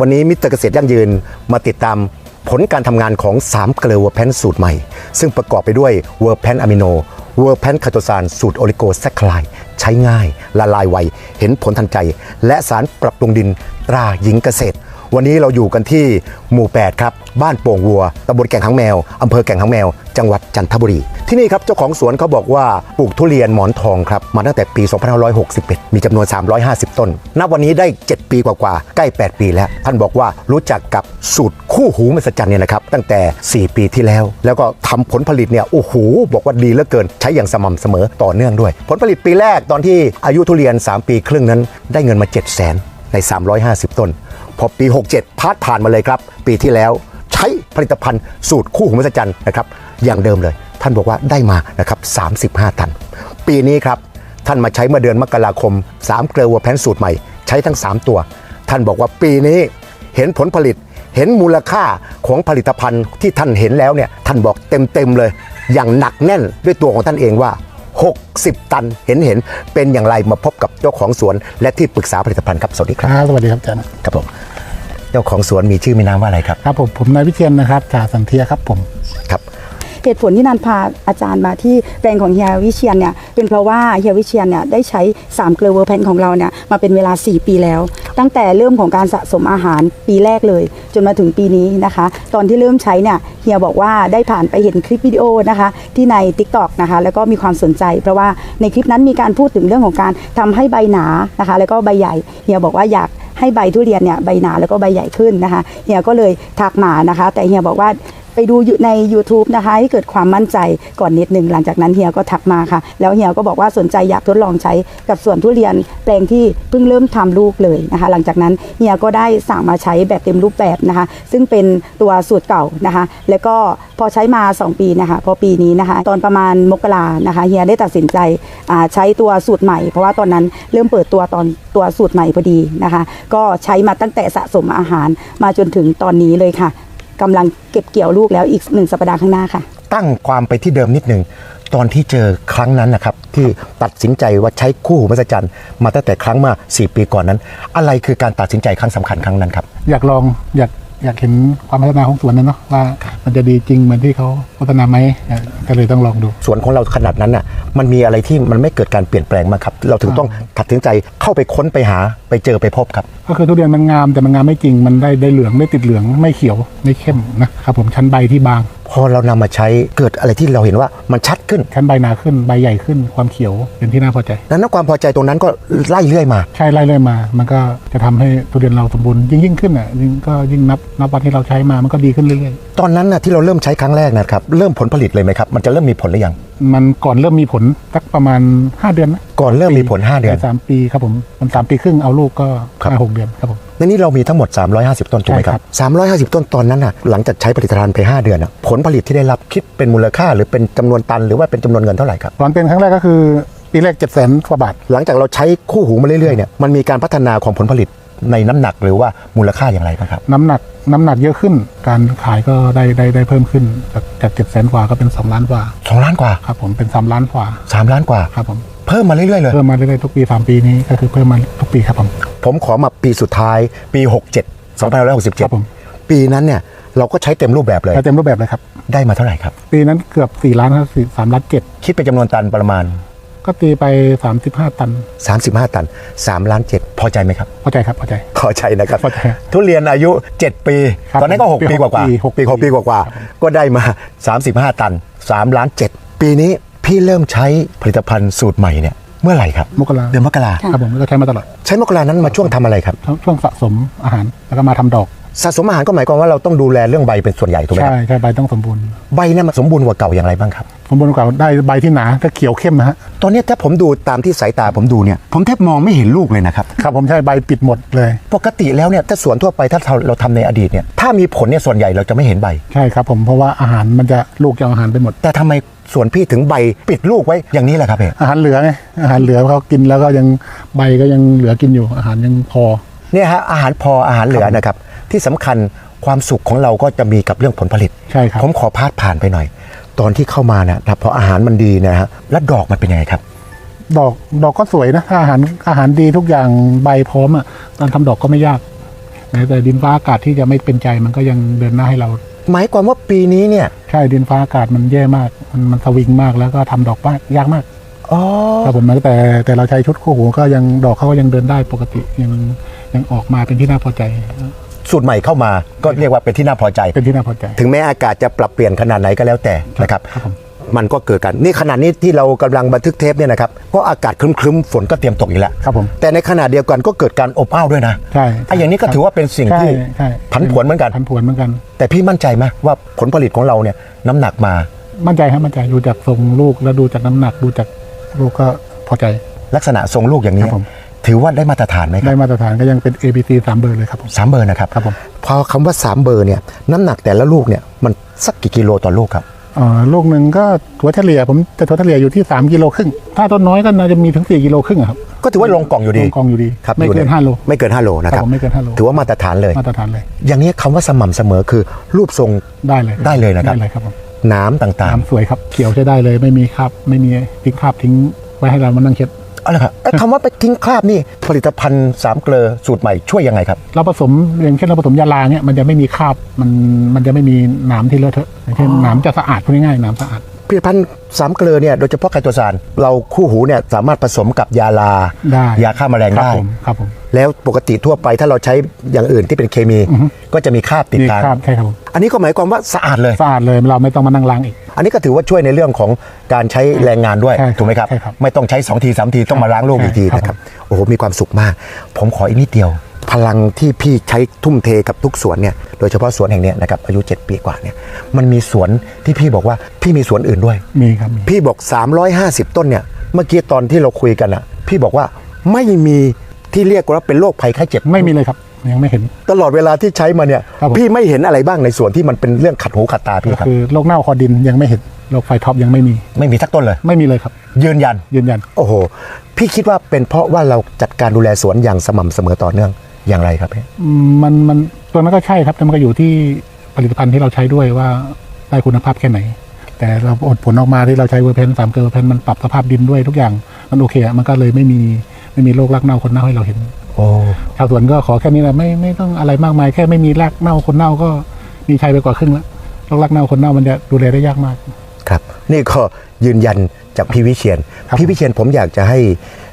วันนี้มิสเตอร์เกษตรยั่งยืนมาติดตามผลการทำงานของ3เกลือเวอร์แพนสูตรใหม่ ซึ่งประกอบไปด้วยเวอร์แพนอะมิโน เวอร์แพนคาโตซานสูตรโอลิโกแซคลาย ใช้ง่าย ละลายไว เห็นผลทันใจ และสารปรับปรุงดินตราหญิงเกษตร วันนี้เราอยู่กันที่หมู่ 8 ครับ บ้านโป่งวัวตำบลแก่งหางแมวอำเภอแก่งหางแมว จังหวัดจันทบุรี ที่นี่ครับเจ้าของสวนเขาบอกว่าปลูกทุเรียนหมอนทองครับมาตั้งแต่ปี 2561 มีจำนวน 350 ต้น นับวันนี้ได้ 7 ปีกว่าๆใกล้ 8 ปีแล้ว ท่านบอกว่ารู้จักกับสูตรคู่หูมหัศจรรย์เนี่ยนะครับตั้งแต่ 4 ปีที่แล้ว แล้วก็ทำผลผลิตเนี่ยโอ้โหบอกว่าดีเหลือเกิน ใช้อย่างสม่ำเสมอต่อเนื่องด้วย ผลผลิตปีแรกตอนที่อายุทุเรียน 3 ปีครึ่งนั้นได้เงินมา 7 0 0 0 0 ใน 350 ต้น พอปี 67 พาดผ่านมาเลยครับ ปีที่แล้วใช้ผลิตภัณฑ์สูตรคู่หูมหัศจรรย์นะครับ อย่างเดิมเลย ท่านบอกว่าได้มานะครับ35 ตัน ปีนี้ครับ ท่านมาใช้เมื่อเดือนมกราคม 3 เกลือวัวแพนสูตรใหม่ ใช้ทั้ง 3 ตัว ท่านบอกว่าปีนี้เห็นผลผลิตเห็นมูลค่าของผลิตภัณฑ์ที่ท่านเห็นแล้วเนี่ยท่านบอกเต็มๆเลย อย่างหนักแน่นด้วยตัวของท่านเองว่า 60 ตันเห็นเห็นๆเป็นอย่างไรมาพบกับเจ้าของสวนและที่ปรึกษาผลิตภัณฑ์ครับสวัสดีคครับ รับสวัสดีครับอาจารย์ครับผมเจ้าของสวนมีชื่อมีนามว่าอะไรครับครับผมผมนายวิเชียนนะครับจ่าสันเทียครับผม ครับ เหตุผลที่นันพาอาจารย์มาที่แปลงของเฮียวิเชียนเนี่ยเป็นเพราะว่าเฮียวิเชียนเนี่ยได้ใช้3เกลือเวอร์แพนของเราเนี่ยมาเป็นเวลา 4 ปีแล้ว ตั้งแต่เริ่มของการสะสมอาหารปีแรกเลย จนมาถึงปีนี้นะคะ ตอนที่เริ่มใช้เนี่ยเฮียบอกว่าได้ผ่านไปเห็นคลิปวิดีโอนะคะที่ใน t ิ k t o k นะคะแล้วก็มีความสนใจ เพราะว่าในคลิปนั้นมีการพูดถึงเรื่องของการทำให้ใบหนานะคะ แล้วก็ใบใหญ่เฮียบอกว่าอยากให้ใบทุเรียนเนี่ยใบหนาแล้วก็ใบใหญ่ขึ้นนะคะเฮียก็เลยทักมานะคะ แต่เฮียบอกว่า ไปดูใน YouTube นะคะให้เกิดความมั่นใจก่อนนิดหนึ่งหลังจากนั้นเฮียก็ทักมาค่ะ แล้วเฮียก็บอกว่าสนใจอยากทดลองใช้กับสวนทุเรียนแปลงที่เพิ่งเริ่มทำลูกเลยนะคะ หลังจากนั้นเฮียก็ได้สั่งมาใช้แบบเต็มรูปแบบนะคะ ซึ่งเป็นตัวสูตรเก่านะคะ แล้วก็พอใช้มา 2 ปีนะคะ พอปีนี้นะคะ ตอนประมาณมกรานะคะเฮียได้ตัดสินใจใช้ตัวสูตรใหม่ เพราะว่าตอนนั้นเริ่มเปิดตัวตอนตัวสูตรใหม่พอดีนะคะ ก็ใช้มาตั้งแต่สะสมอาหารมาจนถึงตอนนี้เลยค่ะ กำลังเก็บเกี่ยวลูกแล้วอีกหนึ่งสัปดาห์ข้างหน้าค่ะ ตั้งความไปที่เดิมนิดหนึ่งตอนที่เจอครั้งนั้นนะครับ ที่ตัดสินใจว่าใช้คู่หูมหัศจรรย์มาตั้งแต่ครั้งมา 4 ปีก่อนนั้น อะไรคือการตัดสินใจครั้งสำคัญครั้งนั้นครับ อยากลองอยาก อยากเห็นความพัฒนาของสวนนะเนาะว่ามันจะดีจริงเหมือนที่เขาพัฒนาไหมอะก็เลยต้องลองดู สวนของเราขนาดนั้นน่ะมันมีอะไรที่มันไม่เกิดการเปลี่ยนแปลงมางครับ เราถึงต้องตัดสินใจเข้าไปค้นไปหาไปเจอไปพบครับ ก็คือทุเรียนมันงามแต่มันงามไม่จริงมันได้ได้เหลืองไม่ติดเหลืองไม่เขียวไม่เข้มนะครับผมชั้นใบที่บาง พอเรานำมาใช้เกิดอะไรที่เราเห็นว่ามันชัดขึ้นชั้นใบหนาขึ้นใบใหญ่ขึ้นความเขียวเป็นที่น่าพอใจนั้นความพอใจตรงนั้นก็ไล่เรื่อยมา ใช่ไล่เรื่อยมา มันก็จะทำให้ทุเรียนเราสมบูรณ์ยิ่งยิ่งขึ้นอะยิ่งก็ยิ่งนับนับวันที่เราใช้มามันก็ดีขึ้นเรื่อยตอนนั้นน่ะที่เราเริ่มใช้ครั้งแรกนะครับเริ่มผลผลิตเลยไหมครับมันจะเริ่มมีผลหรือยังๆ มันก่อนเริ่มมีผลสักประมาณ 5 เดือนนะก่อนเริ่มมีผล 5 เดือน สามปีครับผมมันสามปีครึ่งเอาลูกก็ครับ ห้าหกเดือนครับผม ในนี้เรามีทั้งหมด 350 ต้นถูกไหมครับ350 ต้นตอนนั้นน่ะหลังจากใช้ผลิตภัณฑ์ไป 5 เดือนน่ะผลผลิตที่ได้รับคิดเป็นมูลค่า หรือเป็นจำนวนตันหรือว่าเป็นจำนวนเงินเท่าไหร่ครับตอนเป็นครั้งแรกก็คือปีแรกเจ็ดแสนกว่าบาท หลังจากเราใช้คู่หูมาเรื่อยๆเนี่ยมันมีการพัฒนาของผลผลิต ในน้ำหนักหรือว่ามูลค่าอย่างไรบ้างครับ น้ำหนักน้ำหนักเยอะขึ้น การขายก็ได้ได้ได้เพิ่มขึ้น จากจากเจ็ดแสนกว่าก็เป็น2ล้านกว่า2ล้านกว่าครับผมเป็น3ล้านกว่า3ล้านกว่า ครับผมเพิ่มมาเรื่อยๆเลย เพิ่มมาเรื่อยๆทุกปี3ปีนี้ก็คือเพิ่มมาทุกปีครับผม ผมขอมาปีสุดท้ายปี 67 ครับผม 2567 ปีนั้นเนี่ยเราก็ใช้เต็มรูปแบบเลย ใช้เต็มรูปแบบเลยครับ ได้มาเท่าไหร่ครับ ปีนั้นเกือบ4ล้านครับสามล้านเจ็ดคิดเป็นจำนวนตันประมาณ ก็ตีไป 35 ตัน 35 ตัน3ล้าน7พอใจไหมครับ พอใจครับ พอใจ พอใจนะครับ พอใจ ทุเรียนอายุ 7 ปีครับตอนนั้นก็ 6 ปีกว่าปีๆหกปีปีหกปีกว่าๆก็ได้มา 35 ตัน3ล้าน7ปีนี้พี่เริ่มใช้ผลิตภัณฑ์สูตรใหม่เนี่ยเมื่อไหร่ครับ มกราเดือนมกราครับผมก็ใช้มาตลอด ใช้มกรานั้นมาช่วงทำอะไรครับ ช่วงสะสมอาหารแล้วก็มาทำดอก สะสมอาหารก็หมายความว่าเราต้องดูแลเรื่องใบเป็นส่วนใหญ่ถูกไหมคใช่รับใช่ใบต้องสมบูรณ์ ใบเนี่ยมันสมบูรณ์กว่าเก่าอย่างไรบ้างครับ สมบูรณ์กว่าได้ใบที่หนาถ้าเขียวเข้มนะฮะตอนเนี้ยถ้าผมดูตามที่สายตาผมดูเนี่ยผมแทบมองไม่เห็นลูกเลยนะครับ ครับผมใช่ใบปิดหมดเลย ปกติแล้วเนี่ยถ้าสวนทั่วไปถ้าเราเราทำในอดีตเนี่ยถ้ามีผลเนี่ยส่วนใหญ่เราจะไม่เห็นใบ ใช่ครับผมเพราะว่าอาหารมันจะลูกจะเอาอาหารไปหมด แต่ทำไมสวนพี่ถึงใบปิดลูกไว้อย่างนี้แหละครับเอกอาหารเหลือไงอาหารเหลือเขากินแล้วก็ยังใบก็ยังเหลือกินอยู่อาหารยังพอ เนี่ยฮะอาหารพออาหารเหลือนะครับ ที่สำคัญความสุขของเราก็จะมีกับเรื่องผลผลิตใช่ครับผมขอพาดผ่านไปหน่อย ตอนที่เข้ามาเนี่ยนะพออาหารมันดีเนะฮะแล้วดอกมันเป็นยังไงครับ ดอกดอกก็สวยนะถ้าอาหารอาหารดีทุกอย่างใบพร้อมอะตอนทำดอกก็ไม่ยากแม้แต่ดินฟ้าอากาศที่จะไม่เป็นใจมันก็ยังเดินหน้าให้เรา หมายความว่าปีนี้เนี่ย ใช่ดินฟ้าอากาศมันแย่มาก มันมันสวิงมากแล้วก็ทำดอกมากยากมากอ๋อครับผมแต่แต่เราใช้ชุดคู่หูก็ยังดอกเขาก็ยังเดินได้ปกติยังยังออกมาเป็นที่น่าพอใจ สูตรใหม่เข้ามาก็เรียกว่าเป็นที่น่าพอใจ เป็นที่น่าพอใจ ถึงแม้อากาศจะปรับเปลี่ยนขนาดไหนก็แล้วแต่นะครับครับผมมันก็เกิดกันนี่ขนาดนี้ที่เรากำลังบันทึกเทปเนี่ยนะครับก็อากาศครึ้มๆฝนก็เตรียมตกอีกแล้วครับผมแต่ในขณะเดียวกันก็เกิดการอบอ้าวด้วยนะใช่ไอ้อย่างนี้ก็ถือว่าเป็นสิ่งใช่ที่ใช่ผันผวนเหมือนกันผันผวนเหมือนกัน แต่พี่มั่นใจไหมว่าผลผลิตของเราเนี่ยน้ำหนักมามั่นใจครับมั่นใจดูจากทรงลูกแล้วดูจากน้ำหนักดูจากลูกก็พอใจลักษณะทรงลูกอย่างนี้ครับผม ถือว่าได้มาตรฐานไหมคได้รับมาตรฐานก็ยังเป็น A B C สามเบอร์เลยครับผม สามเบอร์นะครับครับผม พอคำว่าสามเบอร์เนี่ยน้ำหนักแต่ละลูกเนี่ยมันสักกี่กิโลต่อลูกครับ เอ่อลูกหนึ่งก็ถัวเฉลี่ยผมจะถัวเฉลี่ยอยู่ที่ 3กิโลครึ่งถ้าต้นน้อยก็น่าจะมีถึง 4กิโลครึ่งอะครับ ก็ถือว่าลงกล่องอยู่ดีลงกองอยู่ดีครับไม่อยู่เกินในห้าโลไม่เกิน5โลนะคครัรับบผมไม่เกินห้าโล ถือว่ามาตรฐานเลย มาตรฐานเลยอย่างนี้คำว่าสม่ำเสมอคือรูปทรง ได้เลยได้เลยนะครับ ได้เลยครับผมน้ำต่างน้ำสวยครับเขียวใช้ได้เลยไม่มีคราบไม่มีทิ้งคราบทิ้งไว้ให้เรามานั่งเช็ดๆเอาละครับไอ้คำว่าไปทิ้งคราบนี่ผลิตภัณฑ์สามเกลอสูตรใหม่ช่วยยังไงครับ เราผสมอย่างเช่นเราผสมยาลาเนี่ยมันจะไม่มีคราบมันมันจะไม่มีหนามที่เลอะเทอะอย่างเช่นหนามจะสะอาดพูดง่ายๆหนามสะอาด ผลิตภัณฑ์สามเกลอเนี่ยโดยเฉพาะไคโตซานเราคู่หูเนี่ยสามารถผสมกับยาลา ได้ยาฆ่าแมลงครับได้ผมครับผมแล้วปกติทั่วไปถ้าเราใช้อย่างอื่นที่เป็นเคมี ก็จะมีคราบติดมีตามคราบใช่ครับผมอันนี้ก็หมายความว่าสะอาดเลย สะอาดเลยเราไม่ต้องมานั่งล้างอีก อันนี้ก็ถือว่าช่วยในเรื่องของการใช้แรงงานด้วยใช่ครับถูกไหมครับ ใช่ครับไม่ต้องใช้2ที3ทีต้องมาล้างลูกอีกทีใช่ครับ นะครับโอ้โหมีความสุขมาก ผมขออีกนิดเดียว พลังที่พี่ใช้ทุ่มเทกับทุกสวนเนี่ยโดยเฉพาะสวนแห่งเนี้ยนะครับอายุ 7 ปีกว่าเนี่ยมันมีสวนที่พี่บอกว่าพี่มีสวนอื่นด้วย มีครับมีพี่บอก 350 ต้นเนี่ยเมื่อกี้ตอนที่เราคุยกันอะพี่บอกว่าไม่มีที่เรียกว่าเป็นโรคภัยไข้เจ็บ ไม่มีเลยครับ ยังไม่เห็น ตลอดเวลาที่ใช้มาเนี่ย ครับผม พี่ไม่เห็นอะไรบ้างในส่วนที่มันเป็นเรื่องขัดหูขัดตาพี่ก็ครับ คือโรคเน่าคอดินยังไม่เห็นโรคไฟท็อปยังไม่มี ไม่มีสักต้นเลย ไม่มีเลยครับ ยืนยัน ยืนยัน โอ้โห พี่คิดว่าเป็นเพราะว่าเราจัดการดูแลสวนอย่างสม่ำเสมอต่อเนื่อง อย่างไรครับพี่อืมมันมันตัวนั้นก็ใช่ครับแต่มันก็อยู่ที่ผลิตภัณฑ์ที่เราใช้ด้วยว่าได้คุณภาพแค่ไหน แต่เราอดผลออกมาที่เราใช้เวอร์เพนสามเกลอร์เพนมันปรับสภาพดินด้วยทุกอย่างมันโอเคอะมันก็เลยไม่มีไม่มีโรครากเน่าคนเน่าให้เราเห็นโอ้ชาวสวนก็ขอแค่นี้แหละไม่ไม่ต้องอะไรมากมายแค่ไม่มีรากเน่าคนเน่าก็มีชัยไปกว่าครึ่งแล้วโรครากเน่าคนเน่ามันจะดูแลได้ยากมาก ครับ นี่ก็ยืนยันจากพี่วิเชียนครับพี่วิเชียนผมอยากจะให้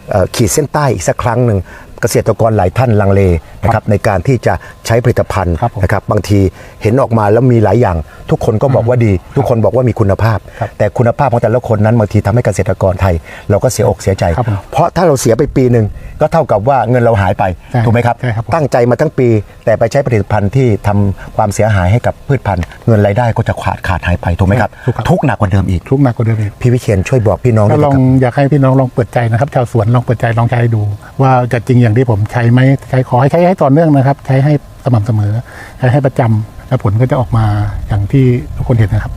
เอ่อขีดเส้นใต้อีกสักครั้งหนึ่ง เกษตรกรหลายท่านลังเลนะครับในการที่จะใช้ผลิตภัณฑ์ครับผมนะครับบางทีเห็นออกมาแล้วมีหลายอย่าง ทุกคนก็บอกว่าดี ทุกคนบอกว่ามีคุณภาพครับแต่คุณภาพของแต่ละคนนั้นบางทีทำให้เกษตรกรไทย เราก็เสียอกเสียใจครับผมเพราะถ้าเราเสียไปปีหนึ่งก็เท่ากับว่าเงินเราหายไปใช่ถูกไหมครับใช่ครับผมตั้งใจมาทั้งปี แต่ไปใช้ผลิตภัณฑ์ที่ทำความเสียหายให้กับพืชพันธุ์ เงินรายได้ก็จะขาดขาดหายไปถูกไหมครับถูกครับทุกข์หนักกว่าเดิมอีกทุกข์หนักกว่าเดิมอีกพี่วิเชียนช่วยบอกพี่น้องก็ด้วยลอนะงครับอยากให้พี่น้องลองเปิดใจนะครับชาวสวนลองเปิดใจลองใช้ดู ว่าจะจริงอย่างที่ผมใช้ไหมใช้ขอให้ใช้ให้ต่อเนื่องนะครับ ใช้ให้สม่ำเสมอ ใช้ให้ประจำแล้วผลก็จะออกมาอย่างที่ทุกคนเห็นนะครับ